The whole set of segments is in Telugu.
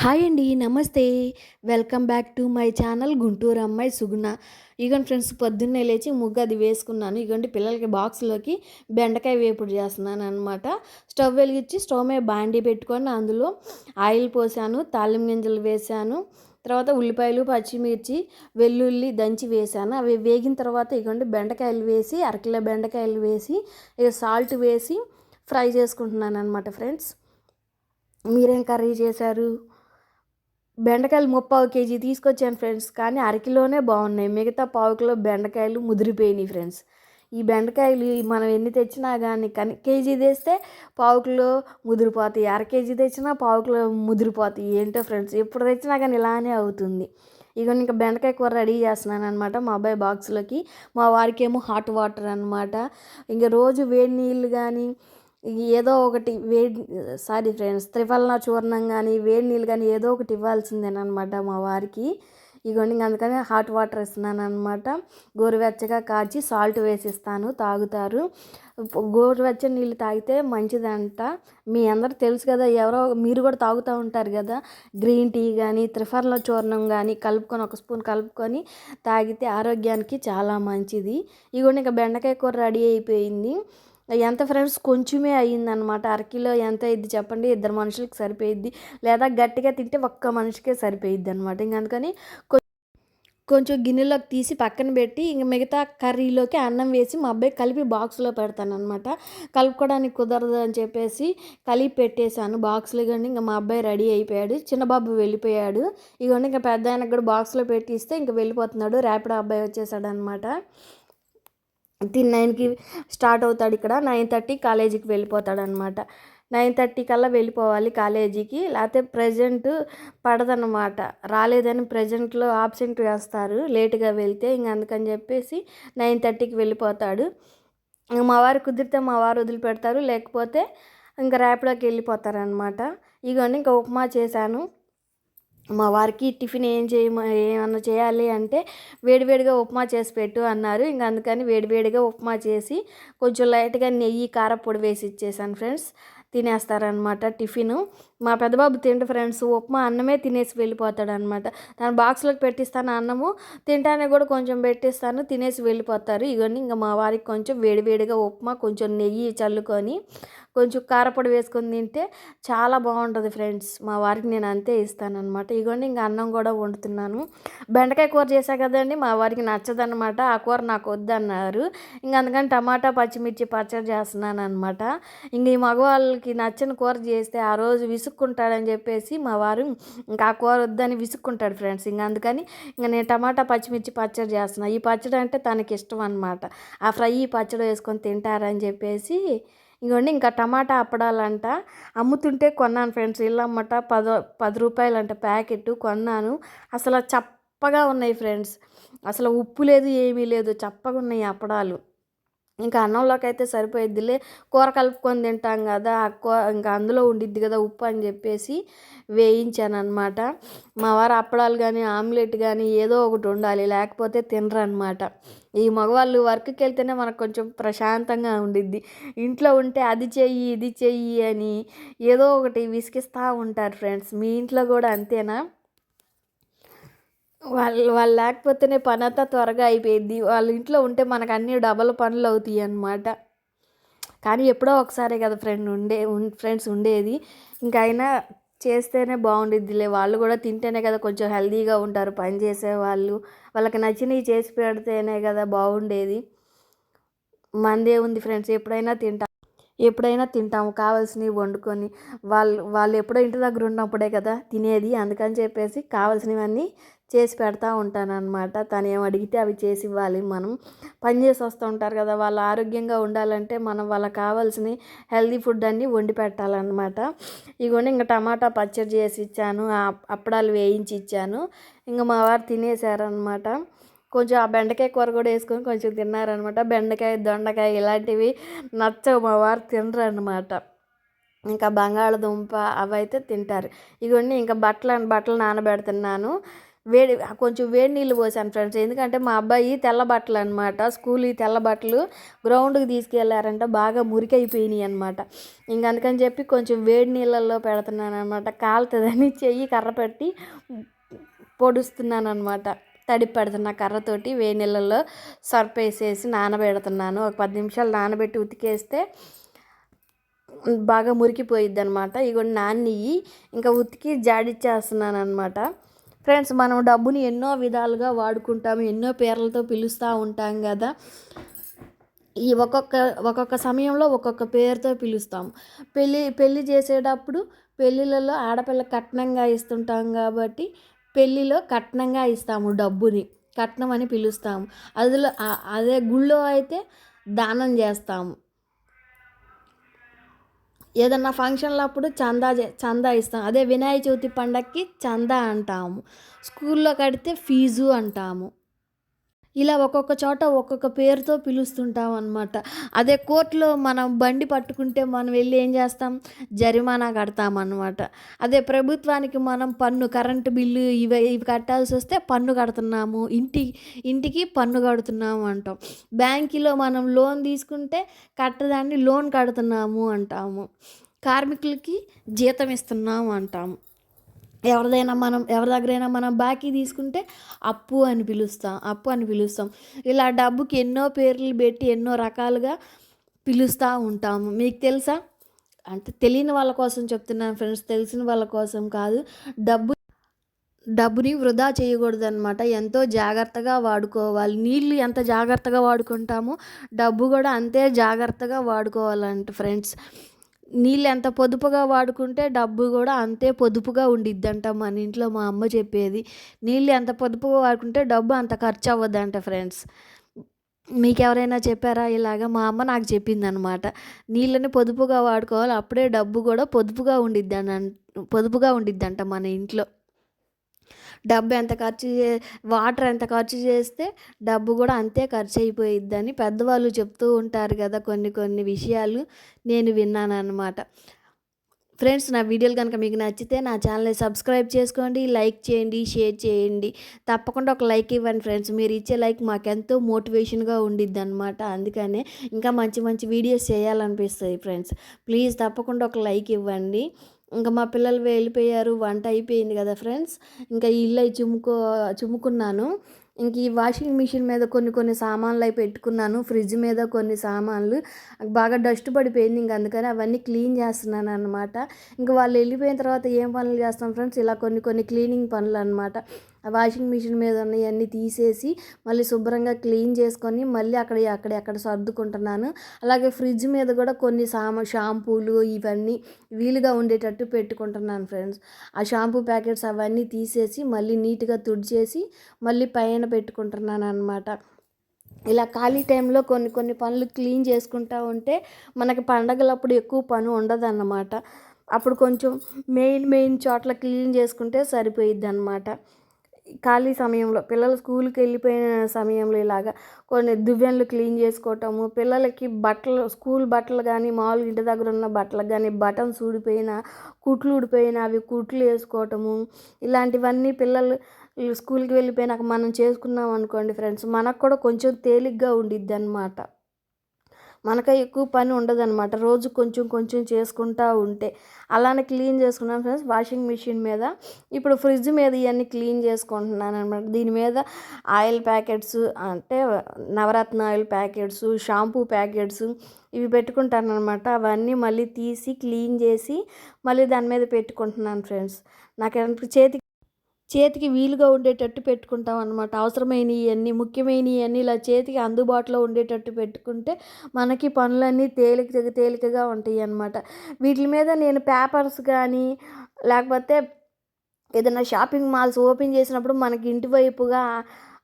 హాయ్ అండి నమస్తే. Welcome back to my channel Guntur అమ్మాయి సుగుణ. ఇగోండి ఫ్రెండ్స్ పొద్దున్నే లేచి ముగ్గు అది వేసుకున్నాను. ఇగోండి పిల్లలకి బాక్స్లోకి బెండకాయ వేపుడు చేస్తున్నాను అనమాట స్టవ్ వెలిగించి స్టవ్ మీద బాండీ పెట్టుకొని అందులో ఆయిల్ పోసాను తాలిం గింజలు వేసాను. తర్వాత ఉల్లిపాయలు పచ్చిమిర్చి వెల్లుల్లి దంచి వేసాను. అవి వేగిన తర్వాత ఇగోండి బెండకాయలు వేసి అరకిలో బెండకాయలు వేసి ఇక సాల్ట్ వేసి ఫ్రై చేసుకుంటున్నాను అనమాట ఫ్రెండ్స్. మీరేం కర్రీ చేశారు? బెండకాయలు ముప్పావు కేజీ తీసుకొచ్చాను ఫ్రెండ్స్ కానీ అరకిలోనే బాగున్నాయి. మిగతా పావు కిలో బెండకాయలు ముదిరిపోయినాయి ఫ్రెండ్స్. ఈ బెండకాయలు మనం ఎన్ని తెచ్చినా కానీ కని కేజీ తెస్తే పావు కిలో ముదిరిపోతాయి. అర కేజీ తెచ్చినా పావు కిలో ముదిరిపోతాయి. ఏంటో ఫ్రెండ్స్ ఎప్పుడు తెచ్చినా కానీ ఇలానే అవుతుంది. ఇక ఇంకా బెండకాయ కూర రెడీ చేస్తున్నాను అనమాట మా అబ్బాయి బాక్స్లోకి. మా వారికేమో హాట్ వాటర్ అనమాట ఇంకా రోజు వేడి నీళ్ళు కానీ ఏదో ఒకటి వేడి సారీ ఫ్రెండ్స్ త్రిఫలన చూర్ణం కానీ వేడి నీళ్ళు కానీ ఏదో ఒకటి ఇవ్వాల్సిందేనమాట మా వారికి. ఇగోండి అందుకని హాట్ వాటర్ ఇస్తున్నాను అనమాట గోరువెచ్చగా కాచి సాల్ట్ వేసిస్తాను తాగుతారు. గోరువెచ్చని నీళ్ళు తాగితే మంచిదంట. మీ అందరు తెలుసు కదా ఎవరో మీరు కూడా తాగుతూ ఉంటారు కదా. గ్రీన్ టీ కానీ త్రిఫర్ల చూర్ణం కానీ కలుపుకొని ఒక స్పూన్ కలుపుకొని తాగితే ఆరోగ్యానికి చాలా మంచిది. ఇగోండి ఇంకా బెండకాయ కూర రెడీ అయిపోయింది. ఎంత ఫ్రెండ్స్ కొంచెమే అయ్యిందనమాట. అరకిలో ఎంత అయింది చెప్పండి. ఇద్దరు మనుషులకి సరిపోయిద్ది. లేదా గట్టిగా తింటే ఒక్క మనిషికే సరిపోయిద్ది అనమాట ఇంక అందుకని కొంచెం గిన్నెలోకి తీసి పక్కన పెట్టి ఇంక మిగతా కర్రీలోకి అన్నం వేసి మా అబ్బాయి కలిపి బాక్స్లో పెడతాను అనమాట కలుపుకోవడానికి కుదరదు అని చెప్పేసి కలిపి పెట్టేశాను. బాక్స్లో కానీ ఇంకా మా అబ్బాయి రెడీ అయిపోయాడు. చిన్న బాబు వెళ్ళిపోయాడు. ఇవన్నీ ఇంకా పెద్ద ఆయనకు కూడా బాక్స్లో పెట్టి ఇస్తే ఇంకా వెళ్ళిపోతున్నాడు. ర్యాపిడ్ అబ్బాయి వచ్చేసాడు అనమాట తిన్ నైన్కి స్టార్ట్ అవుతాడు ఇక్కడ. నైన్ థర్టీ కాలేజీకి వెళ్ళిపోతాడు అనమాట నైన్ థర్టీ కల్లా వెళ్ళిపోవాలి కాలేజీకి. లేకపోతే ప్రజెంట్ పడదనమాట. రాలేదని ప్రజెంట్లో ఆబ్సెంట్ వేస్తారు. లేటుగా వెళ్తే ఇంక అందుకని చెప్పేసి నైన్ థర్టీకి వెళ్ళిపోతాడు. మా వారు కుదిరితే మా వారు వదిలిపెడతారు. లేకపోతే ఇంకా ర్యాపిడోకి వెళ్ళిపోతారనమాట. ఇగోండి ఇంకా ఉప్మా చేశాను. మా వారికి టిఫిన్ ఏం చేయమ ఏమన్నా చేయాలి అంటే వేడివేడిగా ఉప్మా చేసి పెట్టు అన్నారు. ఇంకా అందుకని వేడివేడిగా ఉప్మా చేసి కొంచెం లైట్గా నెయ్యి కారపొడి వేసి ఇచ్చేసాను ఫ్రెండ్స్. తినేస్తారనమాట టిఫిన్. మా పెద్దబాబు తిండు ఫ్రెండ్స్. ఉప్మా అన్నమే తినేసి వెళ్ళిపోతాడు అనమాట తన బాక్స్లోకి పెట్టిస్తాను అన్నము. తింటానే కూడా కొంచెం పెట్టిస్తాను. తినేసి వెళ్ళిపోతారు. ఇవన్నీ ఇంకా మా వారికి కొంచెం వేడివేడిగా ఉప్మా కొంచెం నెయ్యి చల్లుకొని కొంచెం కారపొడి వేసుకొని తింటే చాలా బాగుంటుంది ఫ్రెండ్స్. మా వారికి నేను అంతే ఇస్తానమాట ఇగోండి ఇంకా అన్నం కూడా వండుతున్నాను. బెండకాయ కూర చేశా కదండి మా వారికి నచ్చదనమాట ఆ కూర నాకు వద్దన్నారు. ఇంకా అందుకని టమాటా పచ్చిమిర్చి పచ్చడి చేస్తున్నాను అనమాట ఇంక ఈ మగవాళ్ళకి నచ్చని కూర చేస్తే ఆ రోజు విసుక్కుంటాడని చెప్పేసి మా వారు ఇంకా ఆ కూర వద్దని విసుక్కుంటాడు ఫ్రెండ్స్. ఇంకా అందుకని ఇంకా నేను టమాటా పచ్చిమిర్చి పచ్చడి చేస్తున్నా. ఈ పచ్చడి అంటే తనకి ఇష్టం అనమాట ఆ ఫ్రై పచ్చడి వేసుకొని తింటారని చెప్పేసి ఇంకోండి ఇంకా టమాటా అప్పడాలంట. అమ్ముతుంటే కొన్నాను ఫ్రెండ్స్ ఇల్లు అమ్మట పదో పది రూపాయలంట ప్యాకెట్ కొన్నాను. అసలు చప్పగా ఉన్నాయి ఫ్రెండ్స్. అసలు ఉప్పు లేదు ఏమీ లేదు చప్పగా ఉన్నాయి అప్పడాలు. ఇంకా అన్నంలోకి అయితే సరిపోయిద్దిలే. కూర కలుపుకొని తింటాం కదా ఇంకా అందులో ఉండిద్ది కదా ఉప్పు అని చెప్పేసి వేయించాను అనమాట మా వారు అప్పడాలు కానీ ఆమ్లెట్ కానీ ఏదో ఒకటి ఉండాలి లేకపోతే తినరనమాట ఈ మగవాళ్ళు వర్క్కి వెళ్తేనే మనకు కొంచెం ప్రశాంతంగా ఉండిద్ది. ఇంట్లో ఉంటే అది చెయ్యి ఇది చెయ్యి అని ఏదో ఒకటి విసిగిస్తూ ఉంటారు ఫ్రెండ్స్. మీ ఇంట్లో కూడా అంతేనా? వాళ్ళు వాళ్ళు లేకపోతేనే పని అంతా త్వరగా అయిపోయింది. వాళ్ళ ఇంట్లో ఉంటే మనకు అన్ని డబల్ పనులు అవుతాయి అన్నమాట. కానీ ఎప్పుడో ఒకసారి కదా ఫ్రెండ్ ఉండే ఫ్రెండ్స్ ఉండేది. ఇంకా అయినా చేస్తేనే బాగుండిద్దిలే. వాళ్ళు కూడా తింటేనే కదా కొంచెం హెల్దీగా ఉంటారు పని చేసే వాళ్ళు వాళ్ళకి నచ్చినవి చేసి పెడితేనే కదా బాగుండేది. మందే ఉంది ఫ్రెండ్స్ ఎప్పుడైనా తింటాం ఎప్పుడైనా తింటాము. కావాల్సినవి వండుకొని. వాళ్ళు వాళ్ళు ఎప్పుడో ఇంటి దగ్గర ఉన్నప్పుడే కదా తినేది. అందుకని చెప్పేసి కావాల్సినవన్నీ చేసి పెడతా ఉంటానన్నమాట. తను ఏం అడిగితే అవి చేసి ఇవ్వాలి. మనం పని చేసి వస్తూ ఉంటారు కదా వాళ్ళు ఆరోగ్యంగా ఉండాలంటే మనం వాళ్ళకి కావాల్సిన హెల్దీ ఫుడ్ అన్నీ వండి పెట్టాలన్నమాట. ఇగోండి ఇంకా టమాటా పచ్చడి చేసి ఇచ్చాను. అప్పడాలు వేయించి ఇచ్చాను. ఇంకా మా వారు తినేసారనమాట కొంచెం ఆ బెండకాయ కూర కూడా వేసుకొని కొంచెం తిన్నారనమాట బెండకాయ దొండకాయ ఇలాంటివి నచ్చవు మా వారు తినరనమాట ఇంకా బంగాళదుంప అవైతే తింటారు. ఇవన్నీ ఇంకా బట్టలు బట్టలు నానబెడుతున్నాను. వేడి కొంచెం వేడి నీళ్ళు పోసాను ఫ్రెండ్స్. ఎందుకంటే మా అబ్బాయి తెల్ల బట్టలు అనమాట స్కూల్ తెల్ల బట్టలు గ్రౌండ్కి తీసుకెళ్ళారంట. బాగా మురికైపోయినాయి అనమాట ఇంక అందుకని చెప్పి కొంచెం వేడి నీళ్ళల్లో పెడుతున్నాను అనమాట కాలుతుందని చెయ్యి కర్ర పెట్టి పొడుస్తున్నాను అనమాట తడి పెడుతున్న కర్రతోటి వేడి నీళ్ళల్లో సర్ఫ్ వేసేసి నానబెడుతున్నాను. ఒక పది నిమిషాలు నానబెట్టి ఉతికేస్తే బాగా మురికిపోయిద్ది అనమాట ఇగో నాన్నయ్యి. ఇంకా ఉతికి జాడిచ్చేస్తున్నాను అనమాట ఫ్రెండ్స్ మనం డబ్బుని ఎన్నో విధాలుగా వాడుకుంటాము ఎన్నో పేర్లతో పిలుస్తూ ఉంటాం కదా. ఈ ఒక్కొక్క ఒక్కొక్క సమయంలో ఒక్కొక్క పేరుతో పిలుస్తాం. పెళ్ళి పెళ్ళి చేసేటప్పుడు పెళ్ళిళ్ళలో ఆడపిల్ల కట్నంగా ఇస్తుంటాం కాబట్టి పెళ్ళిలో కట్నంగా ఇస్తాము డబ్బుని కట్నం అని పిలుస్తాము అదిలో అదే గుళ్ళో అయితే దానం చేస్తాము ఏదన్నా ఫంక్షన్లు అప్పుడు చందా చందా ఇస్తాం. అదే వినాయక చవితి పండగకి చందా అంటాము. స్కూల్లో కడితే ఫీజు అంటాము. ఇలా ఒక్కొక్క చోట ఒక్కొక్క పేరుతో పిలుస్తుంటాం అనమాట అదే కోర్టులో మనం బండి పట్టుకుంటే మనం వెళ్ళి ఏం చేస్తాం? జరిమానా కడతాం అనమాట అదే ప్రభుత్వానికి మనం పన్ను కరెంటు బిల్లు ఇవి ఇవి కట్టాల్సి వస్తే పన్ను కడుతున్నాము. ఇంటి ఇంటికి పన్ను కడుతున్నాము అంటాం. బ్యాంకులో మనం లోన్ తీసుకుంటే కట్టదాన్ని లోన్ కడుతున్నాము అంటాము. కార్మికులకి జీతం ఇస్తున్నాము అంటాము. ఎవరిదైనా మనం ఎవరి దగ్గరైనా మనం బాకీ తీసుకుంటే అప్పు అని పిలుస్తాం అప్పు అని పిలుస్తాం. ఇలా డబ్బుకి ఎన్నో పేర్లు పెట్టి ఎన్నో రకాలుగా పిలుస్తూ ఉంటాము. మీకు తెలుసా? అంటే తెలియని వాళ్ళ కోసం చెప్తున్నాను ఫ్రెండ్స్ తెలిసిన వాళ్ళ కోసం కాదు. డబ్బు డబ్బుని వృధా చేయకూడదు అనమాట ఎంతో జాగ్రత్తగా వాడుకోవాలి. నీళ్ళు ఎంత జాగ్రత్తగా వాడుకుంటామో డబ్బు కూడా అంతే జాగ్రత్తగా వాడుకోవాలంట ఫ్రెండ్స్. నీళ్ళు ఎంత పొదుపుగా వాడుకుంటే డబ్బు కూడా అంతే పొదుపుగా ఉండిద్దంట మన ఇంట్లో మా అమ్మ చెప్పేది. నీళ్ళు ఎంత పొదుపుగా వాడుకుంటే డబ్బు అంత ఖర్చు అవ్వద్దంట ఫ్రెండ్స్. మీకు ఎవరైనా చెప్పారా? ఇలాగ మా అమ్మ నాకు చెప్పింది అనమాట నీళ్ళని పొదుపుగా వాడుకోవాలి అప్పుడే డబ్బు కూడా పొదుపుగా ఉండిద్ది పొదుపుగా ఉండిద్దంట మన ఇంట్లో. డబ్బు ఎంత ఖర్చు చే వాటర్ ఎంత ఖర్చు చేస్తే డబ్బు కూడా అంతే ఖర్చు అయిపోయిద్దని పెద్దవాళ్ళు చెప్తూ ఉంటారు కదా కొన్ని కొన్ని విషయాలు నేను విన్నాను అనమాట ఫ్రెండ్స్ నా వీడియోలు కనుక మీకు నచ్చితే నా ఛానల్ని సబ్స్క్రైబ్ చేసుకోండి లైక్ చేయండి షేర్ చేయండి. తప్పకుండా ఒక లైక్ ఇవ్వండి ఫ్రెండ్స్. మీరు ఇచ్చే లైక్ మాకెంతో మోటివేషన్గా ఉండిద్ది అనమాట అందుకనే ఇంకా మంచి మంచి వీడియోస్ చేయాలనిపిస్తుంది ఫ్రెండ్స్. ప్లీజ్ తప్పకుండా ఒక లైక్ ఇవ్వండి. ఇంకా మా పిల్లలు వెళ్ళిపోయారు వంట అయిపోయింది కదా ఫ్రెండ్స్. ఇంకా ఇల్లు అయి చుమ్ముకో చుమ్ముకున్నాను ఇంక ఈ వాషింగ్ మిషన్ మీద కొన్ని కొన్ని సామాన్లు అవి పెట్టుకున్నాను. ఫ్రిడ్జ్ మీద కొన్ని సామాన్లు. బాగా డస్ట్ పడిపోయింది ఇంక అందుకని అవన్నీ క్లీన్ చేస్తున్నాను అనమాట ఇంకా వాళ్ళు వెళ్ళిపోయిన తర్వాత ఏం పనులు చేస్తాం ఫ్రెండ్స్? ఇలా కొన్ని కొన్ని క్లీనింగ్ పనులు అనమాట వాషింగ్ మిషన్ మీద ఉన్నవన్నీ తీసేసి మళ్ళీ శుభ్రంగా క్లీన్ చేసుకొని మళ్ళీ అక్కడ అక్కడ అక్కడ సర్దుకుంటున్నాను. అలాగే ఫ్రిడ్జ్ మీద కూడా కొన్ని సామా షాంపూలు ఇవన్నీ వీలుగా ఉండేటట్టు పెట్టుకుంటున్నాను ఫ్రెండ్స్. ఆ షాంపూ ప్యాకెట్స్ అవన్నీ తీసేసి మళ్ళీ నీట్గా తుడిచేసి మళ్ళీ పైన పెట్టుకుంటున్నాను అనమాట ఇలా ఖాళీ టైంలో కొన్ని కొన్ని పనులు క్లీన్ చేసుకుంటూ ఉంటే మనకి పండగలప్పుడు ఎక్కువ పని ఉండదు అన్నమాట అప్పుడు కొంచెం మెయిన్ మెయిన్ చోట్ల క్లీన్ చేసుకుంటే సరిపోయిద్ది అనమాట ఖాళీ సమయంలో పిల్లలు స్కూల్కి వెళ్ళిపోయిన సమయంలో ఇలాగా కొన్ని దువ్వెనలు క్లీన్ చేసుకోవటము పిల్లలకి బట్టలు స్కూల్ బట్టలు కానీ మామూలుగా ఇంటి దగ్గర ఉన్న బట్టలకు కానీ బటన్స్ ఊడిపోయిన కుట్లు ఊడిపోయిన అవి కుట్లు వేసుకోవటము ఇలాంటివన్నీ పిల్లలు స్కూల్కి వెళ్ళిపోయినాక మనం చేసుకున్నాం అనుకోండి ఫ్రెండ్స్ మనకు కూడా కొంచెం తేలిగ్గా ఉండిద్ది అనమాట మనకు ఎక్కువ పని ఉండదన్నమాట. రోజు కొంచెం కొంచెం చేసుకుంటూ ఉంటే. అలానే క్లీన్ చేసుకున్నాను ఫ్రెండ్స్ వాషింగ్ మిషన్ మీద. ఇప్పుడు ఫ్రిడ్జ్ మీద ఇవన్నీ క్లీన్ చేసుకుంటున్నాను అనమాట దీని మీద ఆయిల్ ప్యాకెట్స్ అంటే Navaratna oil packets shampoo packets ఇవి పెట్టుకుంటాను అనమాట అవన్నీ మళ్ళీ తీసి క్లీన్ చేసి మళ్ళీ దాని మీద పెట్టుకుంటున్నాను ఫ్రెండ్స్. నాకు చేతికి చేతికి వీలుగా ఉండేటట్టు పెట్టుకుంటాం అనమాట అవసరమైనవి అన్నీ ముఖ్యమైనవి అన్నీ ఇలా చేతికి అందుబాటులో ఉండేటట్టు పెట్టుకుంటే మనకి పనులన్నీ తేలిక తేలికగా ఉంటాయి అన్నమాట. వీటి మీద నేను పేపర్స్ కానీ లేకపోతే ఏదైనా షాపింగ్ మాల్స్ ఓపెన్ చేసినప్పుడు మనకి ఇంటి వైపుగా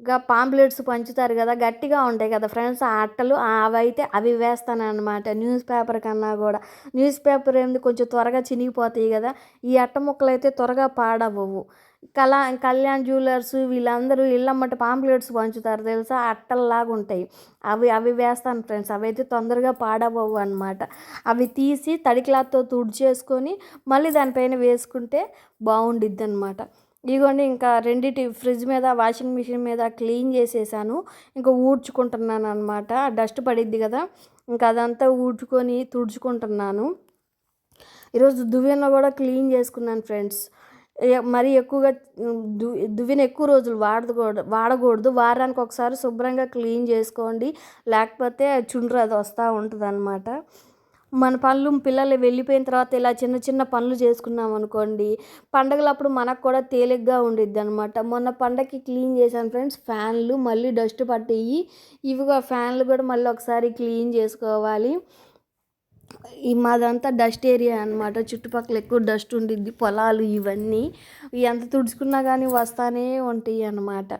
గా పాంప్లెట్స్ పంచుతారు కదా గట్టిగా ఉంటాయి కదా ఫ్రెండ్స్ ఆ అట్టలు అవైతే అవి వేస్తాను అనమాట న్యూస్ పేపర్ కన్నా కూడా. న్యూస్ పేపర్ ఏంది కొంచెం త్వరగా చినిగిపోతాయి కదా. ఈ అట్ట ముక్కలు అయితే త్వరగా పాడవవు కళా కళ్యాణ్ జ్యువెలర్స్ వీళ్ళందరూ ఇళ్ళమ్మట పాంప్లెట్స్ పంచుతారు తెలుసా? అట్టల్లాగా ఉంటాయి. అవి అవి వేస్తాను ఫ్రెండ్స్. అవి అయితే తొందరగా పాడవవు అనమాట అవి తీసి తడి క్లాత్తో తుడిచేసుకొని మళ్ళీ దానిపైన వేసుకుంటే బాగుండిద్ది అనమాట ఇదిగోండి ఇంకా రెండిటి ఫ్రిడ్జ్ మీద వాషింగ్ మిషన్ మీద క్లీన్ చేసేసాను. ఇంకా ఊడ్చుకుంటున్నాను అనమాట డస్ట్ పడిద్ది కదా? ఇంకా అదంతా ఊడ్చుకొని తుడుచుకుంటున్నాను. ఈరోజు దువ్వెన కూడా క్లీన్ చేసుకున్నాను ఫ్రెండ్స్. మరీ ఎక్కువగా దు దువ్వెన ఎక్కువ రోజులు వాడకూడదు వాడకూడదు. వారానికి ఒకసారి శుభ్రంగా క్లీన్ చేసుకోండి. లేకపోతే చుండ్రు అది వస్తూ ఉంటుంది అనమాట మన పనులు పిల్లలు వెళ్ళిపోయిన తర్వాత ఇలా చిన్న చిన్న పనులు చేసుకున్నాం అనుకోండి పండగలప్పుడు మనకు కూడా తేలిగ్గా ఉండిద్ది అనమాట మొన్న పండగకి క్లీన్ చేశాను ఫ్రెండ్స్ ఫ్యాన్లు మళ్ళీ డస్ట్ పట్టేయి. ఇవిగా ఫ్యాన్లు కూడా మళ్ళీ ఒకసారి క్లీన్ చేసుకోవాలి. ఈ మాదంతా డస్ట్ ఏరియా అనమాట చుట్టుపక్కల ఎక్కువ డస్ట్ ఉండిద్ది పొలాలు ఇవన్నీ. ఎంత తుడుచుకున్నా కానీ వస్తానే ఉంటాయి అన్నమాట.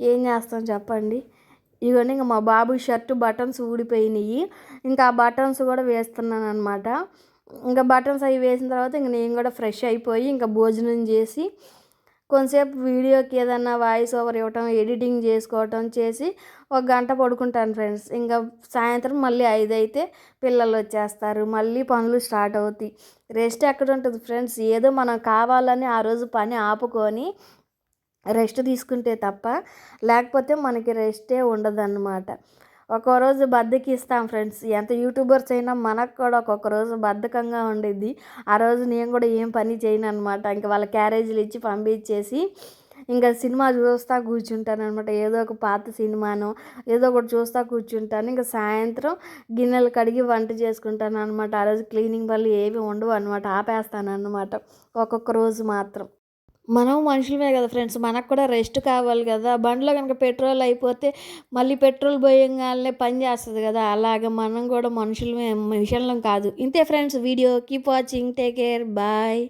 ఏం చేస్తాం చెప్పండి? ఇవన్నీ ఇంకా మా బాబు షర్టు బటన్స్ ఊడిపోయినాయి. ఇంకా ఆ బటన్స్ కూడా వేస్తున్నాను అనమాట ఇంకా బటన్స్ అవి వేసిన తర్వాత ఇంక నేను కూడా ఫ్రెష్ అయిపోయి ఇంకా భోజనం చేసి కొంతసేపు వీడియోకి ఏదన్నా వాయిస్ ఓవర్ ఇవ్వటం ఎడిటింగ్ చేసుకోవటం చేసి ఒక గంట పడుకుంటాను ఫ్రెండ్స్ ఇంకా సాయంత్రం మళ్ళీ ఐదు అయితే పిల్లలు వచ్చేస్తారు. మళ్ళీ పనులు స్టార్ట్ అవుతాయి. రెస్ట్ ఎక్కడ ఉంటుంది ఫ్రెండ్స్ ఏదో మనం కావాలని ఆ రోజు పని ఆపుకొని రెస్ట్ తీసుకుంటే తప్ప లేకపోతే మనకి రెస్టే ఉండదన్నమాట. ఒక్కో రోజు బద్దకిస్తాం ఫ్రెండ్స్. ఎంత యూట్యూబర్స్ అయినా మనకు కూడా ఒక్కొక్క రోజు బద్ధకంగా ఉండిద్ది. ఆ రోజు నేను కూడా ఏం పని చేయను అనమాట ఇంకా వాళ్ళ క్యారేజీలు ఇచ్చి పంపించేసి ఇంకా సినిమా చూస్తా కూర్చుంటాను అనమాట ఏదో ఒక పాత సినిమాను ఏదో ఒకటి చూస్తా కూర్చుంటాను. ఇంకా సాయంత్రం గిన్నెలు కడిగి వంట చేసుకుంటాను అనమాట ఆ రోజు క్లీనింగ్ పనులు ఏవి ఉండవు అనమాట ఆపేస్తాను అనమాట ఒక్కొక్క రోజు మాత్రం. మనం మనుషులమే కదా ఫ్రెండ్స్ మనకు కూడా రెస్ట్ కావాలి కదా. బండిలో కనుక పెట్రోల్ అయిపోతే మళ్ళీ పెట్రోల్ పోయంగానే పని చేస్తుంది కదా. అలాగే మనం కూడా మనుషులమే మనుషులం కాదు. ఇంతే friends video. Keep watching take care bye